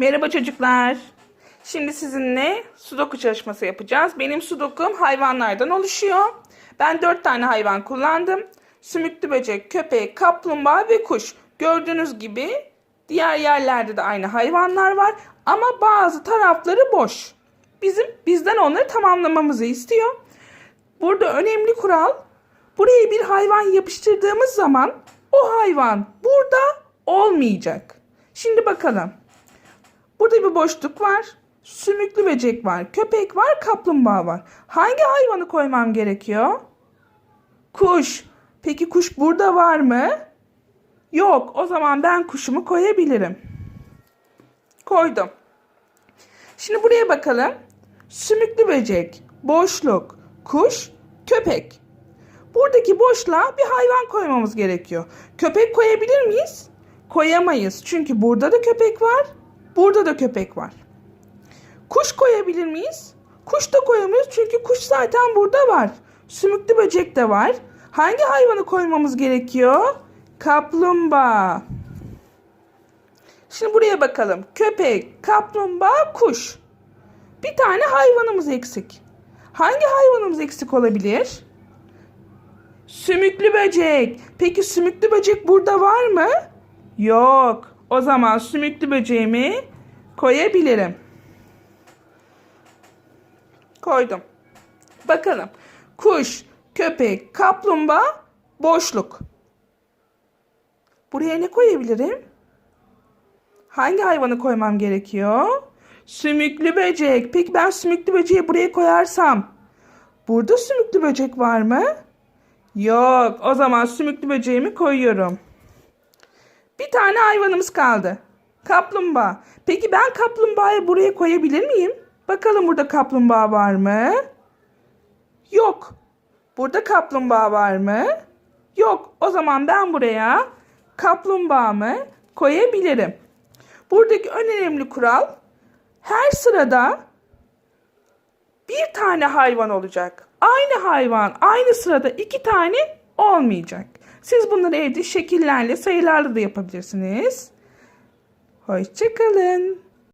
Merhaba çocuklar. Şimdi sizinle sudoku çalışması yapacağız. Benim sudokum hayvanlardan oluşuyor. Ben dört tane hayvan kullandım. Sümüklü böcek, köpek, kaplumbağa ve kuş. Gördüğünüz gibi diğer yerlerde de aynı hayvanlar var. Ama bazı tarafları boş. Bizim bizden onları tamamlamamızı istiyor. Burada önemli kural buraya bir hayvan yapıştırdığımız zaman o hayvan burada olmayacak. Şimdi bakalım. Burada bir boşluk var. Sümüklü böcek var, köpek var, kaplumbağa var. Hangi hayvanı koymam gerekiyor? Kuş. Peki kuş burada var mı? Yok. O zaman ben kuşumu koyabilirim. Koydum. Şimdi buraya bakalım. Sümüklü böcek, boşluk, kuş, köpek. Buradaki boşluğa bir hayvan koymamız gerekiyor. Köpek koyabilir miyiz? Koyamayız. Çünkü burada da köpek var, burada da köpek var. Kuş koyabilir miyiz? Kuş da koyamıyoruz çünkü kuş zaten burada var. Sümüklü böcek de var. Hangi hayvanı koymamız gerekiyor? Kaplumbağa. Şimdi buraya bakalım. Köpek, kaplumbağa, kuş. Bir tane hayvanımız eksik. Hangi hayvanımız eksik olabilir? Sümüklü böcek. Peki sümüklü böcek burada var mı? Yok. O zaman sümüklü böceğimi koyabilirim. Koydum. Bakalım. Kuş, köpek, kaplumbağa, boşluk. Buraya ne koyabilirim? Hangi hayvanı koymam gerekiyor? Sümüklü böcek. Peki ben sümüklü böceği buraya koyarsam burada sümüklü böcek var mı? Yok. O zaman sümüklü böceğimi koyuyorum. Bir tane hayvanımız kaldı. Kaplumbağa. Peki ben kaplumbağayı buraya koyabilir miyim? Bakalım burada kaplumbağa var mı? Yok. Burada kaplumbağa var mı? Yok. O zaman ben buraya kaplumbağamı koyabilirim. Buradaki en önemli kural her sırada bir tane hayvan olacak. Aynı hayvan aynı sırada iki tane olmayacak. Siz bunları evde şekillerle sayılarla da yapabilirsiniz. Hoşçakalın.